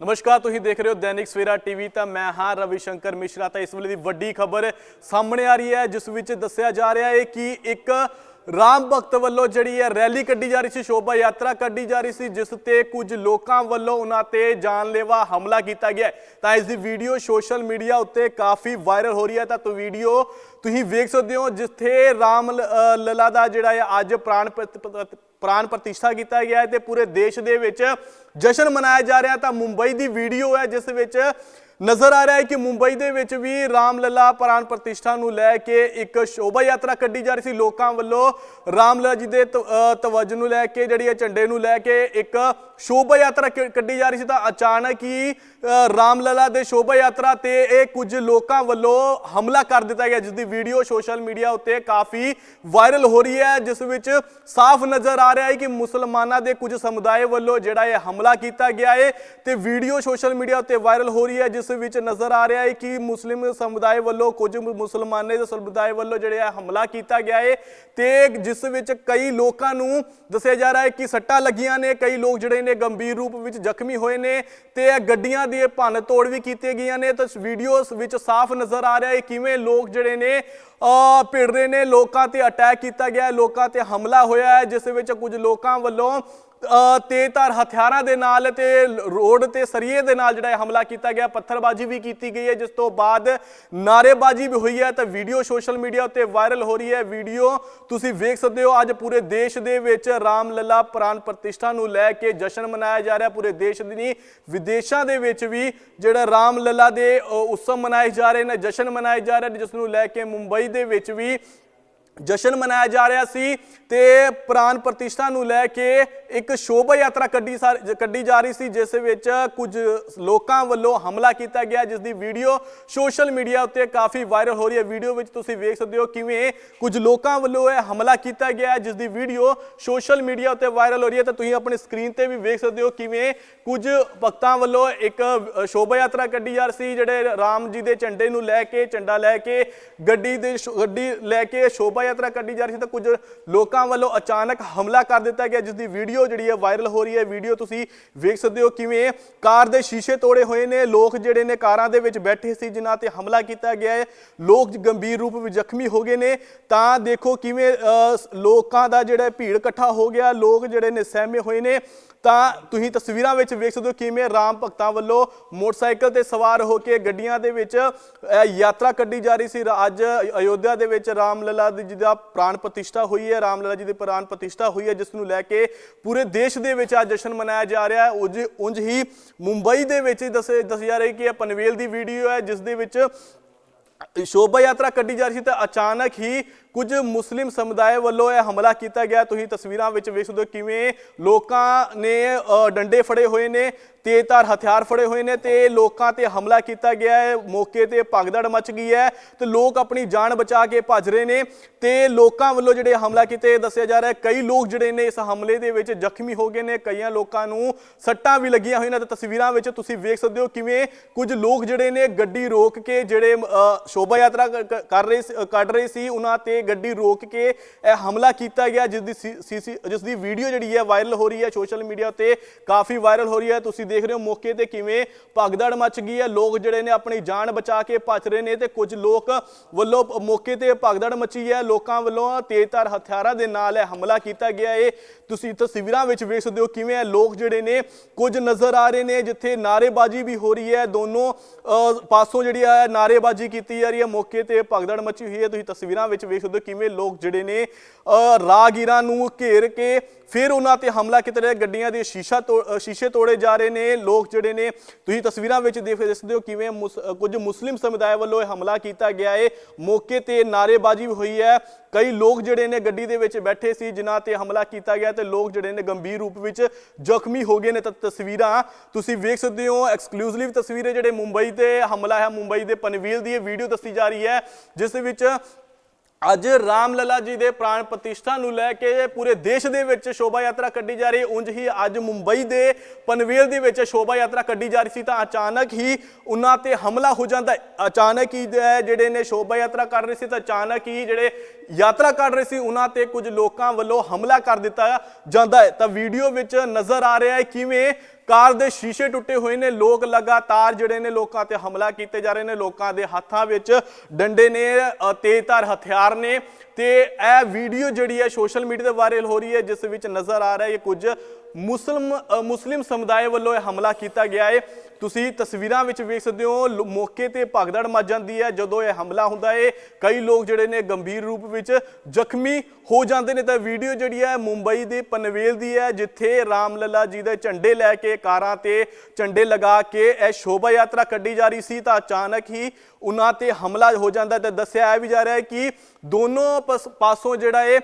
ਨਮਸਕਾਰ ਤੁਸੀਂ ਦੇਖ ਰਹੇ ਹੋ ਦੈਨਿਕ ਸਵੇਰਾ ਟੀਵੀ। ਤਾਂ ਮੈਂ ਹਾਂ ਰਵੀ ਸ਼ੰਕਰ ਮਿਸ਼ਰਾ। ਤਾਂ ਇਸ ਵੇਲੇ ਦੀ ਵੱਡੀ ਖਬਰ ਸਾਹਮਣੇ ਆ ਰਹੀ ਹੈ ਜਿਸ ਵਿੱਚ ਦੱਸਿਆ ਜਾ ਰਿਹਾ ਹੈ ਕਿ ਇੱਕ ਰਾਮ ਭਗਤ ਵੱਲੋਂ ਜਿਹੜੀ ਹੈ ਰੈਲੀ ਕੱਢੀ ਜਾ ਰਹੀ ਸੀ ਸ਼ੋਭਾ ਯਾਤਰਾ ਕੱਢੀ ਜਾ ਰਹੀ ਸੀ ਜਿਸ ਤੇ ਕੁਝ ਲੋਕਾਂ ਵੱਲੋਂ ਉਹਨਾਂ ਤੇ ਜਾਨਲੇਵਾ ਹਮਲਾ ਕੀਤਾ ਗਿਆ ਤਾਂ ਇਸ ਦੀ ਵੀਡੀਓ ਸੋਸ਼ਲ ਮੀਡੀਆ ਉੱਤੇ ਕਾਫੀ ਵਾਇਰਲ ਹੋ ਰਹੀ ਹੈ। ਤਾਂ ਤੋ ਵੀਡੀਓ ਤੁਸੀਂ ਵੇਖ ਸਕਦੇ ਹੋ ਜਿੱਥੇ ਰਾਮ ਲ- ਅ, ਲਲਾ ਦਾ ਜਿਹੜਾ ਹੈ ਅੱਜ ਪ੍ਰਾਣ ਪ੍ਰਾਨ ਪ੍ਰਤਿਸ਼ਠਾ ਕੀਤਾ ਗਿਆ ਹੈ ਤੇ ਪੂਰੇ ਦੇਸ਼ ਦੇ ਵਿੱਚ ਜਸ਼ਨ ਮਨਾਇਆ ਜਾ ਰਿਹਾ ਤਾਂ ਮੁੰਬਈ ਦੀ ਵੀਡੀਓ ਹੈ ਜਿਸ ਵਿੱਚ ਨਜ਼ਰ ਆ ਰਿਹਾ ਹੈ ਕਿ ਮੁੰਬਈ ਦੇ ਵਿੱਚ ਵੀ ਰਾਮ ਲੱਲਾ ਪ੍ਰਾਨ ਪ੍ਰਤਿਸ਼ਠਾ ਨੂੰ ਲੈ ਕੇ ਇੱਕ ਸ਼ੋਭਾ ਯਾਤਰਾ ਕੱਢੀ ਜਾ ਰਹੀ ਸੀ। ਲੋਕਾਂ ਵੱਲੋਂ ਰਾਮਲਲਾ ਜੀ ਦੇ ਤ- ਤਵੱਜ ਨੂੰ ਲੈ ਕੇ ਜਿਹੜੀ ਹੈ ਝੰਡੇ ਨੂੰ ਲੈ ਕੇ ਇੱਕ ਸ਼ੋਭਾ ਯਾਤਰਾ ਕੱਢੀ ਜਾ ਰਹੀ ਸੀ ਤਾਂ ਅਚਾਨਕ ਹੀ ਅ, ਰਾਮ ਲੱਲਾ ਦੇ ਸ਼ੋਭਾ ਯਾਤਰਾ ਤੇ ਇਹ ਕੁਝ ਲੋਕਾਂ ਵੱਲੋਂ ਹਮਲਾ ਕਰ ਦਿੱਤਾ ਗਿਆ ਜਿਸ ਦੀ ਵੀਡੀਓ ਸੋਸ਼ਲ ਮੀਡੀਆ ਉੱਤੇ ਕਾਫੀ ਵਾਇਰਲ ਹੋ ਰਹੀ ਹੈ ਜਿਸ ਵਿੱਚ ਸਾਫ਼ ਨਜ਼ਰ ਆ ਰਿਹਾ ਹੈ ਕਿ ਮੁਸਲਮਾਨਾਂ ਦੇ ਕੁਝ ਸਮੁਦਾਇ ਵੱਲੋਂ ਜਿਹੜਾ ਇਹ ਹਮਲਾ ਕੀਤਾ ਗਿਆ ਹੈ ਤੇ ਵੀਡੀਓ ਸੋਸ਼ਲ ਮੀਡੀਆ ਉੱਤੇ ਵਾਇਰਲ ਹੋ ਰਹੀ ਹੈ ਜਿਸ ਵਿੱਚ ਨਜ਼ਰ ਆ ਰਿਹਾ ਹੈ ਕਿ ਮੁਸਲਿਮ ਸਮੁਦਾਇ ਵੱਲੋਂ ਕੁਝ ਮੁਸਲਮਾਨੇ ਦੇ ਸਮੁਦਾਇ ਵੱਲੋਂ ਜਿਹੜੇ ਇਹ ਹਮਲਾ ਕੀਤਾ ਗਿਆ ਹੈ ਤੇ ਜਿਸ ਵਿੱਚ ਕਈ ਲੋਕਾਂ ਨੂੰ ਦੱਸਿਆ ਜਾ ਰਿਹਾ ਹੈ ਕਿ ਸੱਟਾਂ ਲੱਗੀਆਂ ਨੇ, ਕਈ ਲੋਕ ਜਿਹੜੇ ਨੇ ਗੰਭੀਰ ਰੂਪ ਵਿੱਚ ਜ਼ਖਮੀ ਹੋਏ ਨੇ ਤੇ ਗੱਡੀਆਂ ਦੀ ਭੰਨ ਤੋੜ ਵੀ ਕੀਤੀ ਗਈਆਂ ਨੇ। ਤਾਂ ਵੀਡੀਓਸ ਵਿੱਚ ਸਾਫ਼ ਨਜ਼ਰ ਆ ਰਿਹਾ ਹੈ ਕਿਵੇਂ ਲੋਕ ਜਿਹੜੇ ਨੇ, ਅ, ਭਿੜ ਰਹੇ ਨੇ। ਲੋਕਾਂ ਤੇ ਅਟੈਕ ਕੀਤਾ ਗਿਆ ਹੈ, ਲੋਕਾਂ ਤੇ ਹਮਲਾ ਹੋਇਆ ਹੈ, ਜਿਸ ਵਿੱਚ ਕੁਝ ਲੋਕਾਂ ਵੱਲੋਂ ਤੇਜ਼ਧਾਰ ਹਥਿਆਰਾਂ ਦੇ ਨਾਲ ਤੇ ਰੋਡ ਤੇ ਸਰੀਏ ਦੇ ਨਾਲ ਜਿਹੜਾ ਹਮਲਾ ਕੀਤਾ ਗਿਆ, ਪੱਥਰਬਾਜ਼ੀ ਵੀ ਕੀਤੀ ਗਈ ਹੈ, ਜਿਸ ਤੋਂ ਬਾਅਦ ਨਾਰੇਬਾਜ਼ੀ ਵੀ ਹੋਈ ਹੈ, ਤਾਂ ਵੀਡੀਓ ਸੋਸ਼ਲ ਮੀਡੀਆ ਉੱਤੇ ਵਾਇਰਲ ਹੋ ਰਹੀ ਹੈ। ਵੀਡੀਓ ਤੁਸੀਂ ਵੇਖ ਸਕਦੇ ਹੋ, ਅੱਜ ਪੂਰੇ ਦੇਸ਼ ਦੇ ਵਿੱਚ ਰਾਮ ਲੱਲਾ ਪ੍ਰਾਨ ਪ੍ਰਤਿਸ਼ਠਾ ਨੂੰ ਲੈ ਕੇ ਜਸ਼ਨ ਮਨਾਇਆ ਜਾ ਰਿਹਾ। ਪੂਰੇ ਦੇਸ਼ ਦੀ ਨਹੀਂ, ਵਿਦੇਸ਼ਾਂ ਦੇ ਵਿੱਚ ਵੀ ਜਿਹੜਾ ਰਾਮ ਲੱਲਾ ਦੇ ਉਤਸਵ ਮਨਾਏ ਜਾ ਰਹੇ ਨੇ, ਜਸ਼ਨ ਮਨਾਏ ਜਾ ਰਹੇ ਨੇ, ਜਿਸ ਨੂੰ ਲੈ ਕੇ ਮੁੰਬਈ ਦੇ ਵਿੱਚ ਵੀ ਜਸ਼ਨ ਮਨਾਇਆ ਜਾ ਰਿਹਾ ਸੀ। ਤੇ ਪ੍ਰਾਨ ਪ੍ਰਤਿਸ਼ਠਾ ਨੂੰ ਲੈ ਕੇ ਇੱਕ ਸ਼ੋਭਾ ਯਾਤਰਾ ਕੱਢੀ ਸਾ- ਕੱਢੀ ਜਾ ਰਹੀ ਸੀ, ਜਿਸ ਵਿੱਚ ਕੁਝ ਲੋਕਾਂ ਵੱਲੋਂ ਹਮਲਾ ਕੀਤਾ ਗਿਆ, ਜਿਸ ਦੀ ਵੀਡੀਓ ਸੋਸ਼ਲ ਮੀਡੀਆ ਉੱਤੇ ਕਾਫੀ ਵਾਇਰਲ ਹੋ ਰਹੀ ਹੈ। ਵੀਡੀਓ ਵਿੱਚ ਤੁਸੀਂ ਵੇਖ ਸਕਦੇ ਹੋ ਕਿਵੇਂ ਕੁਝ ਲੋਕਾਂ ਵੱਲੋਂ ਇਹ ਹਮਲਾ ਕੀਤਾ ਗਿਆ, ਜਿਸ ਦੀ ਵੀਡੀਓ ਸੋਸ਼ਲ ਮੀਡੀਆ ਉੱਤੇ ਵਾਇਰਲ ਹੋ ਰਹੀ ਹੈ। ਤਾਂ ਤੁਸੀਂ ਆਪਣੀ ਸਕਰੀਨ ਤੇ ਵੀ ਵੇਖ ਸਕਦੇ ਹੋ ਕਿਵੇਂ ਕੁਝ ਭਗਤਾਂ ਵੱਲੋਂ ਇੱਕ ਸ਼ੋਭਾ ਯਾਤਰਾ ਕੱਢੀ ਜਾ ਰਹੀ ਸੀ, ਜਿਹੜੇ ਰਾਮ ਜੀ ਦੇ ਝੰਡੇ ਨੂੰ ਲੈ ਕੇ, ਝੰਡਾ ਲੈ ਕੇ, ਗੱਡੀ ਦੇ ਸ਼ੋ- ਗੱਡੀ ਲੈ ਕੇ ਸ਼ੋਭਾ ਯਾਤਰਾ ਕੱਢੀ ਜਾ ਰਹੀ ਸੀ। ਤਾਂ ਕੁਝ ਲੋਕਾਂ ਵੱਲੋਂ ਅਚਾਨਕ ਹਮਲਾ ਕਰ ਦਿੱਤਾ ਗਿਆ, ਜਿਸ ਦੀ ਵੀਡੀਓ ਜਿਹੜੀ ਹੈ ਵਾਇਰਲ ਹੋ ਰਹੀ ਹੈ। ਵੀਡੀਓ ਤੁਸੀਂ ਵੇਖ ਸਕਦੇ ਹੋ ਕਿਵੇਂ ਕਾਰ ਦੇ ਸ਼ੀਸ਼ੇ ਤੋੜੇ ਹੋਏ ਨੇ। ਲੋਕ ਜਿਹੜੇ ਨੇ ਕਾਰਾਂ ਦੇ ਵਿੱਚ ਬੈਠੇ ਸੀ, ਜਿਨ੍ਹਾਂ ਤੇ ਹਮਲਾ ਕੀਤਾ ਗਿਆ ਹੈ। ਲੋਕ ਗੰਭੀਰ ਰੂਪ ਵਿੱਚ ਜ਼ਖਮੀ ਹੋ ਗਏ ਨੇ। ਤਾਂ ਦੇਖੋ ਕਿਵੇਂ ਲੋਕਾਂ ਦਾ ਜਿਹੜਾ ਭੀੜ ਇਕੱਠਾ ਹੋ ਗਿਆ। ਲੋਕ ਜਿਹੜੇ ਨੇ ਸਹਿਮੇ ਹੋਏ ਨੇ। ਤਾਂ ਤੁਸੀਂ ਤਸਵੀਰਾਂ ਵਿੱਚ ਵੇਖ ਸਕਦੇ ਹੋ ਕਿਵੇਂ ਰਾਮ ਭਗਤਾਂ ਵੱਲੋਂ ਮੋਟਰਸਾਈਕਲ ਤੇ ਸਵਾਰ ਹੋ ਕੇ ਗੱਡੀਆਂ ਦੇ ਵਿੱਚ ਯਾਤਰਾ ਕੱਢੀ ਜਾ ਰਹੀ ਸੀ। ਅੱਜ ਅਯੋਧਿਆ ਦੇ ਵਿੱਚ ਰਾਮ ਲੱਲਾ ਜੀ ਦਾ ਪ੍ਰਾਣ ਪ੍ਰਤਿਸ਼ਠਾ ਹੋਈ ਹੈ। ਰਾਮ ਲੱਲਾ ਜੀ ਦੀ ਪ੍ਰਾਣ ਪ੍ਰਤਿਸ਼ਠਾ ਹੋਈ ਹੈ, ਜਿਸ ਨੂੰ ਲੈ ਕੇ ਪੂਰੇ ਦੇਸ਼ ਦੇ ਵਿੱਚ ਅੱਜ ਜਸ਼ਨ ਮਨਾਇਆ ਜਾ ਰਿਹਾ ਹੈ। ਉਜ ਉਂਝ ਹੀ ਮੁੰਬਈ ਦੇ ਵਿੱਚ ਦੱਸੇ ਦੱਸਿਆ ਜਾ ਰਿਹਾ ਕਿ ਇਹ ਪਨਵੇਲ ਦੀ ਵੀਡੀਓ ਹੈ, ਜਿਸ ਦੇ ਵਿੱਚ ਸ਼ੋਭਾ ਯਾਤਰਾ ਕੱਢੀ ਜਾ ਰਹੀ ਸੀ ਤਾਂ ਅਚਾਨਕ ਹੀ ਕੁਝ ਮੁਸਲਿਮ ਸਮੁਦਾਇ ਵੱਲੋਂ ਇਹ ਹਮਲਾ ਕੀਤਾ ਗਿਆ। ਤੁਸੀਂ ਤਸਵੀਰਾਂ ਵਿੱਚ ਵੇਖ ਸਕਦੇ ਹੋ ਕਿਵੇਂ ਲੋਕਾਂ ਨੇ ਡੰਡੇ ਫੜੇ ਹੋਏ ਨੇ, ਤੇਜ਼ਧਾਰ ਹਥਿਆਰ ਫੜੇ ਹੋਏ ਨੇ ਤੇ ਲੋਕਾਂ ਤੇ ਹਮਲਾ ਕੀਤਾ ਗਿਆ ਹੈ। ਮੌਕੇ ਤੇ ਭਗਦੜ ਮਚ ਗਈ ਹੈ ਤੇ ਲੋਕ ਆਪਣੀ ਜਾਨ ਬਚਾ ਕੇ ਭੱਜ ਰਹੇ ਨੇ ਤੇ ਲੋਕਾਂ ਵੱਲੋਂ ਜਿਹੜੇ ਹਮਲਾ ਕੀਤੇ ਦੱਸਿਆ ਜਾ ਰਿਹਾ ਹੈ। ਕਈ ਲੋਕ ਜਿਹੜੇ ਨੇ ਇਸ ਹਮਲੇ ਦੇ ਵਿੱਚ ਜ਼ਖਮੀ ਹੋ ਗਏ ਨੇ। ਕਈਆਂ ਲੋਕਾਂ ਨੂੰ ਸੱਟਾਂ ਵੀ ਲੱਗੀਆਂ ਹੋਈਆਂ ਨੇ। ਤੇ ਤਸਵੀਰਾਂ ਵਿੱਚ ਤੁਸੀਂ ਵੇਖ ਸਕਦੇ ਹੋ ਕਿਵੇਂ ਕੁਝ ਲੋਕ ਜਿਹੜੇ ਨੇ ਗੱਡੀ ਰੋਕ ਕੇ ਜਿਹੜੇ ਸ਼ੋਭਾ ਯਾਤਰਾ ਕਰ ਰਹੇ ਸੀ- ਕੱਢ ਰਹੇ ਸੀ, ਉਹਨਾਂ ਤੇ ਗੱਡੀ ਰੋਕ ਕੇ ਇਹ ਹਮਲਾ ਕੀਤਾ ਗਿਆ ਜਿਸ ਦੀ ਸੀਸੀ ਜਿਸ ਦੀ ਵੀਡੀਓ ਜਿਹੜੀ ਹੈ ਵਾਇਰਲ ਹੋ ਰਹੀ ਹੈ ਸੋਸ਼ਲ ਮੀਡੀਆ ਤੇ ਕਾਫੀ ਵਾਇਰਲ ਹੋ ਰਹੀ ਹੈ। ਤੁਸੀਂ ਦੇਖ ਰਹੇ ਹੋ ਮੌਕੇ ਤੇ ਕਿਵੇਂ ਭਗਦੜ ਮਚ ਗਈ ਹੈ। ਲੋਕ ਜਿਹੜੇ ਨੇ ਆਪਣੀ ਜਾਨ ਬਚਾ ਕੇ ਭੱਜ ਰਹੇ ਨੇ ਤੇ ਕੁਝ ਲੋਕ ਵੱਲੋਂ ਮੌਕੇ ਤੇ ਭਗਦੜ ਮਚੀ ਹੈ। ਲੋਕਾਂ ਵੱਲੋਂ ਤੇਜ਼ਧਾਰ ਹਥਿਆਰਾਂ ਦੇ ਨਾਲ ਇਹ ਹਮਲਾ ਕੀਤਾ ਗਿਆ ਹੈ। ਤੁਸੀਂ ਤਸਵੀਰਾਂ ਵਿੱਚ ਵੇਖ ਸਕਦੇ ਹੋ ਕਿਵੇਂ ਇਹ ਲੋਕ ਜਿਹੜੇ ਨੇ ਕੁਝ ਨਜ਼ਰ ਆ ਰਹੇ ਨੇ ਜਿੱਥੇ ਨਾਰੇਬਾਜ਼ੀ ਵੀ ਹੋ ਰਹੀ ਹੈ। ਦੋਨੋਂ ਅ, ਪਾਸੋਂ ਜਿਹੜੀ ਹੈ ਨਾਰੇਬਾਜ਼ੀ ਕੀਤੀ ਜਾ ਰਹੀ ਹੈ। ਮੌਕੇ ਤੇ ਭਗਦੜ ਮਚੀ ਹੋਈ ਹੈ। ਤੁਸੀਂ ਤਸਵੀਰਾਂ ਵਿੱਚ ਵੇਖ ਸਕਦੇ ਹੋ ਕਿਵੇਂ ਲੋਕ ਜਿਹੜੇ ਨੇ ਅ, ਰਾਹਗੀਰਾਂ ਨੂੰ ਘੇਰ ਕੇ ਫਿਰ ਉਹਨਾਂ ਤੇ ਹਮਲਾ ਕੀਤਾ ਰਿਹਾ। ਗੱਡੀਆਂ ਦੇ ਸ਼ੀਸ਼ਾ ਸ਼ੀਸ਼ੇ ਤੋੜੇ ਜਾ ਰਹੇ ਨੇ। ਲੋਕ ਜਿਹੜੇ ਨੇ ਤੁਸੀਂ ਤਸਵੀਰਾਂ ਵਿੱਚ ਦੇਖ ਸਕਦੇ ਹੋ ਕਿਵੇਂ ਕੁਝ ਮੁਸਲਿਮ ਸਮੁਦਾਇ ਵੱਲੋਂ ਇਹ ਹਮਲਾ ਕੀਤਾ ਗਿਆ ਹੈ ਮੌਕੇ ਤੇ ਨਾਰੇਬਾਜ਼ੀ ਹੋਈ ਹੈ। ਕਈ ਲੋਕ ਜਿਹੜੇ ਨੇ ਗੱਡੀ ਦੇ ਵਿੱਚ ਬੈਠੇ ਸੀ ਜਿਨ੍ਹਾਂ ਤੇ ਹਮਲਾ ਕੀਤਾ ਗਿਆ ਤੇ ਲੋਕ ਜਿਹੜੇ ਨੇ ਗੰਭੀਰ ਰੂਪ ਵਿੱਚ ਜ਼ਖਮੀ ਹੋ ਗਏ ਨੇ। ਤਾਂ ਤਸਵੀਰਾਂ ਤੁਸੀਂ ਵੇਖ ਸਕਦੇ ਹੋ ਐਕਸਕਲੂਸਿਵ ਤਸਵੀਰਾਂ ਜਿਹੜੇ ਮੁੰਬਈ ਤੇ ਹਮਲਾ ਹੈ। ਮੁੰਬਈ ਦੇ ਪਨਵੇਲ ਦੀ ਇਹ ਵੀਡੀਓ ਦੱਸੀ ਜਾ ਰਹੀ ਹੈ ਜਿਸ ਵਿੱਚ ਅੱਜ ਰਾਮ ਲਲਾ ਜੀ ਦੇ ਪ੍ਰਾਣ ਪ੍ਰਤਿਸ਼ਠਾ ਨੂੰ ਲੈ ਕੇ ਪੂਰੇ ਦੇਸ਼ ਦੇ ਵਿੱਚ ਸ਼ੋਭਾ ਯਾਤਰਾ ਕੱਢੀ ਜਾ ਰਹੀ। ਹੈ ਉਂਝ ਹੀ ਅੱਜ ਮੁੰਬਈ ਦੇ ਪਨਵੇਲ ਦੇ ਵਿੱਚ ਸ਼ੋਭਾ ਯਾਤਰਾ ਕੱਢੀ ਜਾ ਰਹੀ ਸੀ ਤਾਂ ਅਚਾਨਕ ਹੀ ਉਹਨਾਂ ਤੇ ਹਮਲਾ ਹੋ ਜਾਂਦਾ ਅਚਾਨਕ ਹੀ ਜਿਹੜੇ ਨੇ ਸ਼ੋਭਾ ਯਾਤਰਾ ਕਰ ਰਹੇ ਸੀ ਤਾਂ ਅਚਾਨਕ ਹੀ ਜਿਹੜੇ ਯਾਤਰਾ ਕਰ ਰਹੇ ਸੀ, ਉਹਨਾਂ ਤੇ ਕੁਝ ਲੋਕਾਂ ਵੱਲੋਂ ਹਮਲਾ ਕਰ ਦਿੱਤਾ ਜਾਂਦਾ ਹੈ। ਤਾਂ ਵੀਡੀਓ ਵਿੱਚ ਨਜ਼ਰ ਆ ਰਿਹਾ ਹੈ ਕਿਵੇਂ ਕਾਰ ਦੇ ਸ਼ੀਸ਼ੇ ਟੁੱਟੇ ਹੋਏ ਨੇ ਲੋਕ ਲਗਾਤਾਰ ਜਿਹੜੇ ਨੇ ਲੋਕਾਂ ਤੇ ਹਮਲਾ ਕੀਤੇ ਜਾ ਰਹੇ ਨੇ ਲੋਕਾਂ ਦੇ ਹੱਥਾਂ ਵਿੱਚ ਡੰਡੇ ਨੇ ਅ, ਤੇਜ਼ਧਾਰ ਹਥਿਆਰ ਨੇ ਤੇ ਇਹ ਵੀਡੀਓ ਜਿਹੜੀ ਹੈ ਸੋਸ਼ਲ ਮੀਡੀਆ ਤੇ ਵਾਇਰਲ ਹੋ ਰਹੀ ਹੈ ਜਿਸ ਵਿੱਚ ਨਜ਼ਰ ਆ ਰਿਹਾ ਹੈ ਕੁਝ ਮੁਸਲਮ ਮੁਸਲਿਮ ਸਮੁਦਾਇ ਵੱਲੋਂ ਇਹ ਹਮਲਾ ਕੀਤਾ ਗਿਆ ਹੈ। ਤੁਸੀਂ ਤਸਵੀਰਾਂ ਵਿੱਚ ਵੇਖ ਸਕਦੇ ਹੋ ਮੌਕੇ ਤੇ ਭਗਦੜ ਮਚ ਜਾਂਦੀ ਹੈ। ਜਦੋਂ ਇਹ ਹਮਲਾ ਹੁੰਦਾ ਹੈ ਕਈ ਲੋਕ ਜਿਹੜੇ ਨੇ ਗੰਭੀਰ ਰੂਪ ਵਿੱਚ ਜ਼ਖਮੀ ਹੋ ਜਾਂਦੇ ਨੇ। ਤਾਂ ਵੀਡੀਓ ਜਿਹੜੀ ਹੈ ਮੁੰਬਈ ਦੇ ਪਨਵੇਲ ਦੀ ਹੈ ਜਿੱਥੇ ਰਾਮਲਲਾ ਜੀ ਦੇ ਝੰਡੇ ਲੈ ਕੇ ਕਾਰਾਂ ਤੇ ਝੰਡੇ ਲਗਾ ਕੇ ਇਹ ਸ਼ੋਭਾ ਯਾਤਰਾ ਕੱਢੀ ਜਾ ਰਹੀ ਸੀ। ਤਾਂ ਅਚਾਨਕ ਹੀ ਉਹਨਾਂ ਤੇ ਹਮਲਾ ਹੋ ਜਾਂਦਾ ਹੈ। ਤੇ ਦੱਸਿਆ ਇਹ ਵੀ ਜਾ ਰਿਹਾ ਹੈ ਕਿ ਦੋਨੋਂ ਪਸ- ਪਾਸੋਂ ਜਿਹੜਾ ਹੈ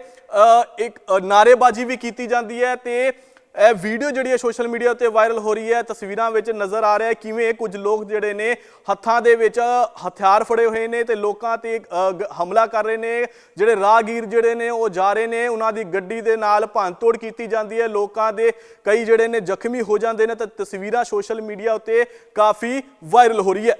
ਇੱਕ ਅ, ਨਾਅਰੇਬਾਜ਼ੀ ਵੀ ਕੀਤੀ ਜਾਂਦੀ ਹੈ ਤੇ ਇਹ ਵੀਡੀਓ ਜਿਹੜੀ ਹੈ ਸੋਸ਼ਲ ਮੀਡੀਆ ਉੱਤੇ ਵਾਇਰਲ ਹੋ ਰਹੀ ਹੈ। ਤਸਵੀਰਾਂ ਵਿੱਚ ਨਜ਼ਰ ਆ ਰਿਹਾ ਹੈ ਕਿਵੇਂ ਕੁਝ ਲੋਕ ਜਿਹੜੇ ਨੇ ਹੱਥਾਂ ਦੇ ਵਿੱਚ ਹਥਿਆਰ ਫੜੇ ਹੋਏ ਨੇ ਤੇ ਲੋਕਾਂ ਤੇ ਅ, ਹਮਲਾ ਕਰ ਰਹੇ ਨੇ। ਜਿਹੜੇ ਰਾਹਗੀਰ ਜਿਹੜੇ ਨੇ ਉਹ ਜਾ ਰਹੇ ਨੇ। ਉਹਨਾਂ ਦੀ ਗੱਡੀ ਦੇ ਨਾਲ ਭੰਨਤੋੜ ਕੀਤੀ ਜਾਂਦੀ ਹੈ। ਲੋਕਾਂ ਦੇ ਕਈ ਜਿਹੜੇ ਨੇ ਜ਼ਖਮੀ ਹੋ ਜਾਂਦੇ ਨੇ ਤਾਂ ਤਸਵੀਰਾਂ ਸੋਸ਼ਲ ਮੀਡੀਆ ਉੱਤੇ ਕਾਫੀ ਵਾਇਰਲ ਹੋ ਰਹੀ ਹੈ।